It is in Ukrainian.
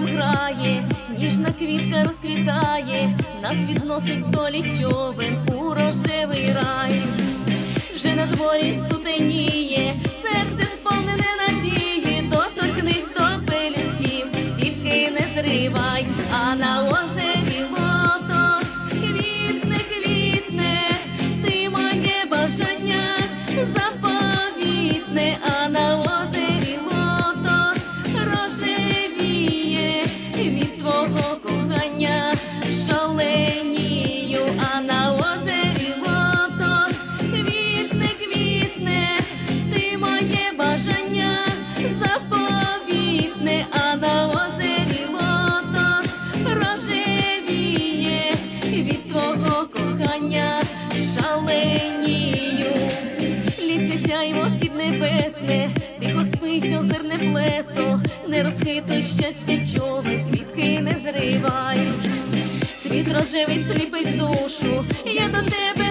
нам грає, ніжна квітка розквітає, нас відносить долі човен у рожевий рай. Вже на дворі сутеніє, серце сповнене надії, доторкнись до пелюстків, тільки не зривай, а на озері моє бажання заповітне, а на озері лотос рожевіє від твого кохання шаленію. Літься сяйво під небесне, тихо спить озерне плесо, не розхитуй щастя човен, квітки не зривай. Світ рожевий сліпить душу, я до тебе